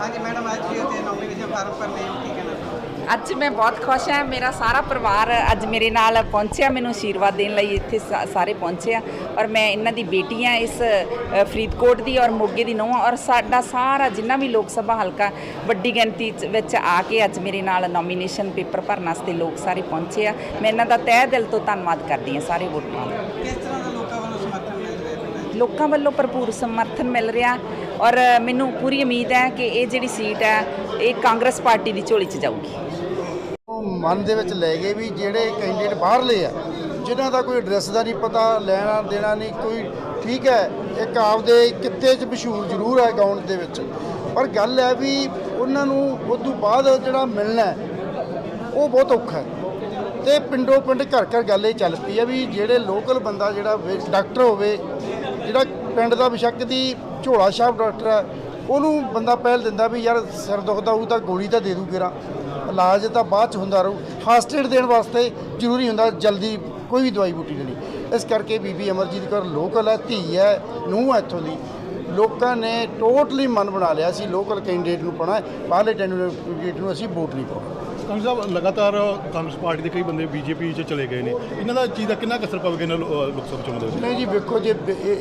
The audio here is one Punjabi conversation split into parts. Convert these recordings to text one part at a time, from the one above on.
ਹਾਂਜੀ ਮੈਡਮ ਅੱਜ ਵੀ ਉੱਥੇ ਨੋਮੀਨੇਸ਼ਨ ਫਾਰਮ ਭਰਨੇ। ਹੋ ਅੱਜ ਮੈਂ ਬਹੁਤ ਖੁਸ਼ ਹਾਂ। ਮੇਰਾ ਸਾਰਾ ਪਰਿਵਾਰ ਅੱਜ ਮੇਰੇ ਨਾਲ ਪਹੁੰਚਿਆ ਮੈਨੂੰ ਆਸ਼ੀਰਵਾਦ ਦੇਣ ਲਈ ਇੱਥੇ ਸਾ- ਸਾਰੇ ਪਹੁੰਚੇ ਆ ਔਰ ਮੈਂ ਇਹਨਾਂ ਦੀ ਬੇਟੀ ਹਾਂ ਇਸ ਅ, ਫਰੀਦਕੋਟ ਦੀ ਔਰ ਮੋਗੇ ਦੀ ਹਾਂ ਔਰ ਸਾਡਾ ਸਾਰਾ ਜਿੰਨਾ ਵੀ ਲੋਕ ਸਭਾ ਹਲਕਾ ਵੱਡੀ ਗਿਣਤੀ 'ਚ ਵਿੱਚ ਆ ਕੇ ਅੱਜ ਮੇਰੇ ਨਾਲ ਨੋਮੀਨੇਸ਼ਨ ਪੇਪਰ ਭਰਨ ਵਾਸਤੇ ਲੋਕ ਸਾਰੇ ਪਹੁੰਚੇ ਆ। ਮੈਂ ਇਹਨਾਂ ਦਾ ਤਹਿ ਦਿਲ ਤੋਂ ਧੰਨਵਾਦ ਕਰਦੀ ਹਾਂ ਸਾਰੇ ਵੋਟਰਾਂ ਦਾ। ਕਿਸ ਤਰ੍ਹਾਂ ਦਾ ਲੋਕਾਂ ਵੱਲੋਂ ਸਮਰਥਨ ਮਿਲ ਰਿਹਾ ਹੈ ਪਿੰਡਾਂ 'ਚ? ਲੋਕਾਂ ਵੱਲੋਂ ਭਰਪੂਰ ਸਮਰਥਨ ਮਿਲ ਰਿਹਾ ਔਰ ਮੈਨੂੰ ਪੂਰੀ ਉਮੀਦ ਹੈ ਕਿ ਇਹ ਜਿਹੜੀ ਸੀਟ ਹੈ ਇਹ ਕਾਂਗਰਸ ਪਾਰਟੀ ਦੀ ਝੋਲੀ 'ਚ ਜਾਊਗੀ। ਮਨ ਦੇ ਵਿੱਚ ਲੈ ਗਏ ਵੀ ਜਿਹੜੇ ਕੈਂਡੀਡੇਟ ਬਾਹਰਲੇ ਆ, ਜਿਨ੍ਹਾਂ ਦਾ ਕੋਈ ਐਡਰੈਸ ਦਾ ਨਹੀਂ ਪਤਾ, ਲੈਣਾ, ਦੇਣਾ ਨਹੀਂ, ਕੋਈ ਠੀਕ ਹੈ, ਇੱਕ ਆਪਦੇ ਕਿੱਤੇ 'ਚ ਮਸ਼ਹੂਰ ਜ਼ਰੂਰ ਹੈ ਗਾਉਣ ਦੇ ਵਿੱਚ। ਪਰ ਗੱਲ ਹੈ ਵੀ ਉਹਨਾਂ ਨੂੰ ਉਸ ਤੋਂ ਬਾਅਦ ਜਿਹੜਾ ਮਿਲਣਾ ਉਹ ਬਹੁਤ ਔਖਾ ਹੈ। ਤੇ ਪਿੰਡੋਂ ਪਿੰਡ ਘਰ ਘਰ ਗੱਲ ਇਹ ਚੱਲ ਪਈ ਹੈ ਵੀ ਜਿਹੜੇ ਲੋਕਲ ਬੰਦਾ ਜਿਹੜਾ ਡਾਕਟਰ ਹੋਵੇ, ਜਿਹੜਾ ਪਿੰਡ ਦਾ ਬਿਸ਼ੱਕ ਦੀ ਝੋਲਾ ਸਾਹਿਬ ਡਾਕਟਰ ਹੈ ਉਹਨੂੰ ਬੰਦਾ ਪਹਿਲ ਦਿੰਦਾ ਵੀ ਯਾਰ ਸਿਰ ਦੁਖਦਾ ਹੋਊ ਤਾਂ ਗੋਲੀ ਤਾਂ ਦੇ ਦੂ ਕਿਰਾ ਇਲਾਜ ਤਾਂ ਬਾਅਦ ਚ ਹੁੰਦਾ ਰਹੂ। ਫਾਸਟ ਏਡ ਦੇਣ ਵਾਸਤੇ ਜ਼ਰੂਰੀ ਹੁੰਦਾ ਜਲਦੀ ਕੋਈ ਵੀ ਦਵਾਈ ਬੂਟੀ ਦੇਣੀ ਇਸ ਕਰਕੇ ਬੀਬੀ ਅਮਰਜੀਤ ਕੌਰ ਲੋਕਲ ਹੈ ਧੀ ਹੈ ਨੂੰਹ ਹੈ ਇੱਥੋਂ ਦੀ। ਲੋਕਾਂ ਨੇ ਟੋਟਲੀ ਮਨ ਬਣਾ ਲਿਆ ਸੀ ਲੋਕਲ ਕੈਂਡੀਡੇਟ ਨੂੰ ਪਾਉਣਾ ਹੈ, ਬਾਹਰਲੇ ਕੈਂਡੀਡੇਟ ਨੂੰ ਅਸੀਂ ਵੋਟ ਨਹੀਂ ਪਾਉਣਾ। ਕਾਂਗਰਸ ਸਾਹਿਬ ਲਗਾਤਾਰ ਕਾਂਗਰਸ ਪਾਰਟੀ ਦੇ ਕਈ ਬੰਦੇ ਬੀਜੇਪੀ 'ਚ ਚਲੇ ਗਏ ਨੇ। ਇਹਨਾਂ ਦਾ ਚੀਜ਼ ਦਾ ਕਿੰਨਾ ਕੁ ਅਸਰ ਪਵੇਗਾ ਇਹਨਾਂ ਲੋ- ਲੋਕ ਸਭਾ ਚੋਣਾਂ ਦੇ ਵਿੱਚ? ਨਹੀਂ ਜੀ ਵੇਖੋ ਜੇ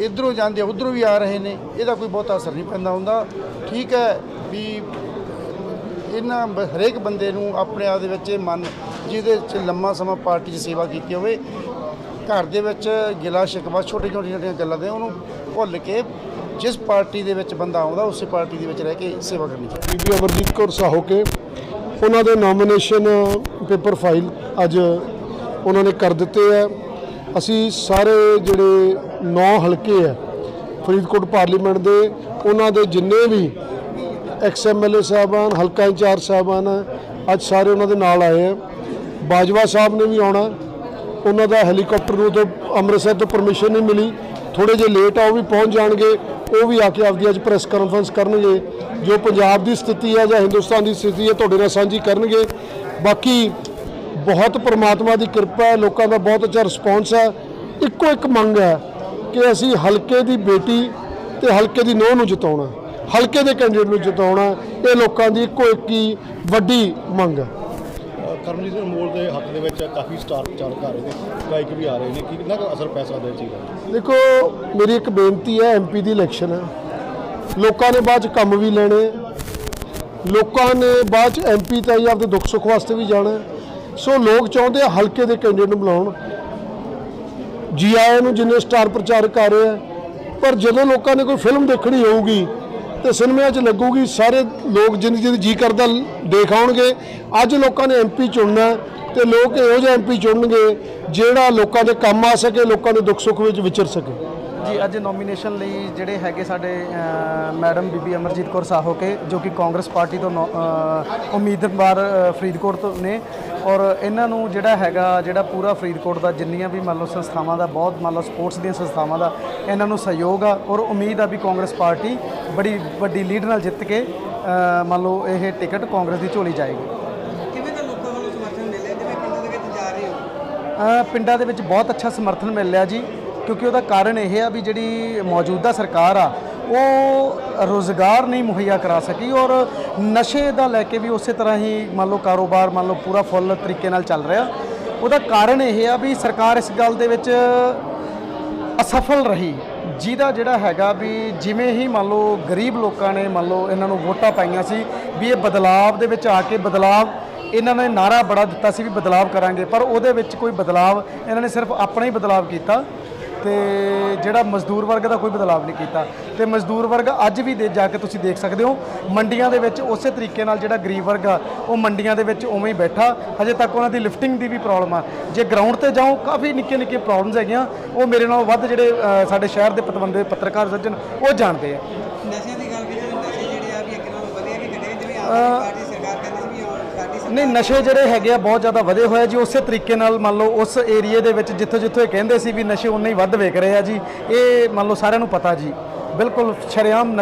ਇਧਰੋਂ ਜਾਂਦੇ ਉਧਰੋਂ ਵੀ ਆ ਰਹੇ ਨੇ। ਇਹਦਾ ਕੋਈ ਬਹੁਤਾ ਅਸਰ ਨਹੀਂ ਪੈਂਦਾ ਹੁੰਦਾ। ਠੀਕ ਹੈ ਵੀ ਇਹਨਾਂ ਬ- ਹਰੇਕ ਬੰਦੇ ਨੂੰ ਆਪਣੇ ਆਪ ਦੇ ਵਿੱਚ ਇਹ ਮਨ ਜਿਹਦੇ 'ਚ ਲੰਮਾ ਸਮਾਂ ਪਾਰਟੀ 'ਚ ਸੇਵਾ ਕੀਤੀ ਹੋਵੇ ਘਰ ਦੇ ਵਿੱਚ ਗਿਲਾ ਸ਼ਿਕਵਾ ਛੋਟੀ ਛੋਟੀ ਛੋਟੀਆਂ ਗੱਲਾਂ ਦੇ ਉਹਨੂੰ ਭੁੱਲ ਕੇ ਜਿਸ ਪਾਰਟੀ ਦੇ ਵਿੱਚ ਬੰਦਾ ਆਉਂਦਾ ਉਸੇ ਪਾਰਟੀ ਦੇ ਵਿੱਚ ਰਹਿ ਕੇ ਸੇਵਾ ਕਰਨੀ ਚਾਹੀਦੀ ਬੀਬੀ ਅਮਰਜੀਤ ਕੌਰ ਸਾਹੋ ਕੇ ਉਹਨਾਂ ਦੇ ਨੋਮੀਨੇਸ਼ਨ ਪੇਪਰ ਫਾਈਲ ਅੱਜ ਉਹਨਾਂ ਨੇ ਕਰ ਦਿੱਤੇ ਹੈ ਅਸੀਂ ਸਾਰੇ ਜਿਹੜੇ 9 ਹਲਕੇ ਹੈ ਫਰੀਦਕੋਟ ਪਾਰਲੀਮੈਂਟ ਦੇ, ਉਹਨਾਂ ਦੇ ਜਿੰਨੇ ਵੀ ਐਕਸ ਐਮਐਲਏ ਸਾਹਿਬਾਨ, ਹਲਕਾ ਇੰਚਾਰਜ ਸਾਹਿਬਾਨ ਅੱਜ ਸਾਰੇ ਉਹਨਾਂ ਦੇ ਨਾਲ ਆਏ ਹੈ ਬਾਜਵਾ ਸਾਹਿਬ ਨੇ ਵੀ ਆਉਣਾ, ਉਹਨਾਂ ਦਾ ਹੈਲੀਕਾਪਟਰ ਨੂੰ ਤੋਂ ਅੰਮ੍ਰਿਤਸਰ ਤੋਂ ਪਰਮਿਸ਼ਨ ਨਹੀਂ ਮਿਲੀ। ਥੋੜੇ ਜਿਹਾ ਲੇਟ ਆ, ਉਹ ਵੀ ਪਹੁੰਚ ਜਾਣਗੇ। ਉਹ ਵੀ ਆ ਕੇ ਆਪਦੀ ਅੱਜ ਪ੍ਰੈਸ ਕਾਨਫਰੰਸ ਕਰਨਗੇ। ਜੋ ਪੰਜਾਬ ਦੀ ਸਥਿਤੀ ਹੈ ਜਾਂ ਹਿੰਦੁਸਤਾਨ ਦੀ ਸਥਿਤੀ ਹੈ, ਤੁਹਾਡੇ ਨਾਲ ਸਾਂਝੀ ਕਰਨਗੇ। ਬਾਕੀ ਬਹੁਤ ਪ੍ਰਮਾਤਮਾ ਦੀ ਕਿਰਪਾ ਹੈ, ਲੋਕਾਂ ਦਾ ਬਹੁਤ ਅੱਛਾ ਰਿਸਪੌਂਸ ਹੈ। ਇੱਕੋ ਇੱਕ ਮੰਗ ਹੈ ਕਿ ਅਸੀਂ ਹਲਕੇ ਦੀ ਬੇਟੀ ਤੇ ਹਲਕੇ ਦੀ ਨੂੰਹ ਨੂੰ ਜਿਤਾਉਣਾ। ਹਲਕੇ ਦੇ ਕੈਂਡੀਡੇਟ ਨੂੰ ਜਿਤਾਉਣਾ, ਇਹ ਲੋਕਾਂ ਦੀ ਇੱਕੋ ਇੱਕ ਹੀ ਵੱਡੀ ਮੰਗ ਹੈ। ਕਰਮਜੀਤ ਅਨਮੋਲ ਦੇ ਹੱਕ ਦੇ ਵਿੱਚ ਕਾਫੀ ਸਟਾਰ ਚਾਲਕ ਆ ਰਹੇ ਨੇ, ਗਾਇਕ ਵੀ ਆ ਰਹੇ ਨੇ, ਕਿੰਨਾ ਕੁ ਅਸਰ ਪੈ ਸਕਦਾ ਚੀਜ਼ ਦਾ? ਦੇਖੋ, ਮੇਰੀ ਇੱਕ ਬੇਨਤੀ ਹੈ ਐਮਪੀ ਦੀ ਇਲੈਕਸ਼ਨ ਹੈ। ਲੋਕਾਂ ਨੇ ਬਾਅਦ ਚ ਕੰਮ ਵੀ ਲੈਣੇ ਲੋਕਾਂ ਨੇ ਬਾਅਦ ਚ ਐਮਪੀ ਤਾਂ ਹੀ ਆਪਦੇ ਦੁੱਖ ਸੁੱਖ ਵਾਸਤੇ ਵੀ ਜਾਣਾ ਸੋ ਲੋਕ ਚਾਹੁੰਦੇ ਆ ਹਲਕੇ ਦੇ ਕੈਂਡੀਡੇਟ ਨੂੰ ਬੁਲਾਉਣ। ਜੀ ਆਇਆਂ ਨੂੰ ਜਿੰਨੇ ਸਟਾਰ ਪ੍ਰਚਾਰਕ ਆ ਰਹੇ ਆ, ਪਰ ਜਦੋਂ ਲੋਕਾਂ ਨੇ ਕੋਈ ਫਿਲਮ ਦੇਖਣੀ ਹੋਊਗੀ ਤੇ ਸਿਨੇਮਿਆਂ 'ਚ ਲੱਗੂਗੀ, ਸਾਰੇ ਲੋਕ ਜਿੰਨੀ ਜਿੰਨੀ ਜੀ ਕਰਦਾ ਦੇਖ ਆਉਣਗੇ। ਅੱਜ ਲੋਕਾਂ ਨੇ ਐਮਪੀ ਚੁਣਨਾ ਹੈ ਤੇ ਲੋਕ ਇਹੋ ਜਿਹਾ ਐਮਪੀ ਚੁਣਨਗੇ ਜਿਹੜਾ ਲੋਕਾਂ ਦੇ ਕੰਮ ਆ ਸਕੇ, ਲੋਕਾਂ ਦੇ ਦੁੱਖ ਸੁੱਖ ਵਿੱਚ ਵਿਚਰ ਸਕੇ। ਜੀ ਅੱਜ ਨੋਮੀਨੇਸ਼ਨ ਲਈ ਜਿਹੜੇ ਹੈਗੇ ਸਾਡੇ ਮੈਡਮ ਬੀਬੀ ਅਮਰਜੀਤ ਕੌਰ ਸਾਹੋ ਕੇ ਜੋ ਕਿ ਕਾਂਗਰਸ ਪਾਰਟੀ ਤੋਂ ਉਮੀਦਵਾਰ ਫਰੀਦਕੋਟ ਤੋਂ ਨੇ। ਔਰ ਇਹਨਾਂ ਨੂੰ ਜਿਹੜਾ ਹੈਗਾ ਜਿਹੜਾ ਪੂਰਾ ਫਰੀਦਕੋਟ ਦਾ ਜਿੰਨੀਆਂ ਵੀ ਮੰਨ ਲਓ ਸੰਸਥਾਵਾਂ ਦਾ ਬਹੁਤ ਮੰਨ ਲਓ ਸਪੋਰਟਸ ਦੀਆਂ ਸੰਸਥਾਵਾਂ ਦਾ ਇਹਨਾਂ ਨੂੰ ਸਹਿਯੋਗ ਆ। ਔਰ ਉਮੀਦ ਆ ਵੀ ਕਾਂਗਰਸ ਪਾਰਟੀ ਬੜੀ ਵੱਡੀ ਲੀਡ ਨਾਲ ਜਿੱਤ ਕੇ ਮੰਨ ਲਓ ਇਹ ਟਿਕਟ ਕਾਂਗਰਸ ਦੀ ਝੋਲੀ ਜਾਏਗੀ ਪਿੰਡਾਂ ਦੇ ਵਿੱਚ ਬਹੁਤ ਅੱਛਾ ਸਮਰਥਨ ਮਿਲ ਰਿਹਾ ਜੀ। ਕਿਉਂਕਿ ਉਹਦਾ ਕਾਰਨ ਇਹ ਆ ਵੀ ਜਿਹੜੀ ਮੌਜੂਦਾ ਸਰਕਾਰ ਆ, ਉਹ ਰੋਜ਼ਗਾਰ ਨਹੀਂ ਮੁਹੱਈਆ ਕਰਾ ਸਕੀ ਔਰ ਨਸ਼ੇ ਦਾ ਲੈ ਕੇ ਵੀ ਉਸੇ ਤਰ੍ਹਾਂ ਹੀ ਮੰਨ ਲਓ ਕਾਰੋਬਾਰ, ਮੰਨ ਲਓ ਪੂਰਾ ਫੁੱਲ ਤਰੀਕੇ ਨਾਲ ਚੱਲ ਰਿਹਾ। ਉਹਦਾ ਕਾਰਨ ਇਹ ਆ ਵੀ ਸਰਕਾਰ ਇਸ ਗੱਲ ਦੇ ਵਿੱਚ ਅਸਫਲ ਰਹੀ। ਜਿਹਦਾ ਜਿਹੜਾ ਹੈਗਾ ਵੀ ਜਿਵੇਂ ਹੀ ਮੰਨ ਲਓ ਗਰੀਬ ਲੋਕਾਂ ਨੇ ਮੰਨ ਲਓ ਇਹਨਾਂ ਨੂੰ ਵੋਟਾਂ ਪਾਈਆਂ ਸੀ ਵੀ ਇਹ ਬਦਲਾਵ ਦੇ ਵਿੱਚ ਆ ਕੇ ਬਦਲਾਵ, ਇਹਨਾਂ ਨੇ ਨਾਰਾ ਬੜਾ ਦਿੱਤਾ ਸੀ ਵੀ ਬਦਲਾਵ ਕਰਾਂਗੇ, ਪਰ ਉਹਦੇ ਵਿੱਚ ਕੋਈ ਬਦਲਾਵ ਇਹਨਾਂ ਨੇ ਸਿਰਫ ਆਪਣਾ ਹੀ ਬਦਲਾਵ ਕੀਤਾ। ਤੇ ਜਿਹੜਾ ਮਜ਼ਦੂਰ ਵਰਗ ਦਾ ਕੋਈ ਬਦਲਾਵ ਨਹੀਂ ਕੀਤਾ। ਤੇ ਮਜ਼ਦੂਰ ਵਰਗ ਅੱਜ ਵੀ ਦੇ ਜਾ ਕੇ ਤੁਸੀਂ ਦੇਖ ਸਕਦੇ ਹੋ ਮੰਡੀਆਂ ਦੇ ਵਿੱਚ ਉਸੇ ਤਰੀਕੇ ਨਾਲ ਜਿਹੜਾ ਗਰੀਬ ਵਰਗ ਆ ਉਹ ਮੰਡੀਆਂ ਦੇ ਵਿੱਚ ਉਵੇਂ ਹੀ ਬੈਠਾ। ਹਜੇ ਤੱਕ ਉਹਨਾਂ ਦੀ ਲਿਫਟਿੰਗ ਦੀ ਵੀ ਪ੍ਰੋਬਲਮ ਆ। ਜੇ ਗਰਾਊਂਡ ਤੇ ਜਾਓ ਕਾਫੀ ਨਿੱਕੇ ਨਿੱਕੇ ਪ੍ਰੋਬਲਮਸ ਹੈਗੀਆਂ। ਉਹ ਮੇਰੇ ਨਾਲੋਂ ਵੱਧ ਜਿਹੜੇ ਸਾਡੇ ਸ਼ਹਿਰ ਦੇ ਪਤਵੰਦੇ ਪੱਤਰਕਾਰ ਸੱਜਣ ਉਹ ਜਾਣਦੇ ਆ। ਨਸ਼ਿਆਂ ਦੀ ਗੱਲ ਕੀਤੀ ਤਾਂ ਨਸ਼ੇ ਜਿਹੜੇ ਆ ਵੀ ਇੱਕ ਨਾਲੋਂ ਵਧੀਆ ਵੀ ਘਟੇ ਜਿਵੇਂ ਆਮ ਆਦਮੀ ਪਾਰਟੀ ਸਰਕਾਰ ਕਹਿੰਦੀ ਸੀ ਵੀ ਆਉਣ- ਸਾਡੀ ਨਹੀਂ, ਨਸ਼ੇ ਜਿਹੜੇ ਹੈਗੇ ਆ, ਬਹੁਤ ਜ਼ਿਆਦਾ ਵਧੇ ਹੋਏ ਆ ਜੀ। ਉਸੇ ਤਰੀਕੇ ਨਾਲ ਮੰਨ ਲਓ, ਉਸ ਏਰੀਏ ਦੇ ਵਿੱਚ ਜਿੱਥੋਂ ਜਿੱਥੋਂ ਇਹ ਕਹਿੰਦੇ ਸੀ ਵੀ ਨਸ਼ੇ ਉਨੇ ਹੀ ਵੱਧ ਵੇਚ ਰਹੇ ਆ ਜੀ। ਇਹ ਮੰਨ ਲਓ ਸਾਰਿਆਂ ਨੂੰ ਪਤਾ ਜੀ। ਬਿਲਕੁਲ ਸ਼ਰੇਆਮ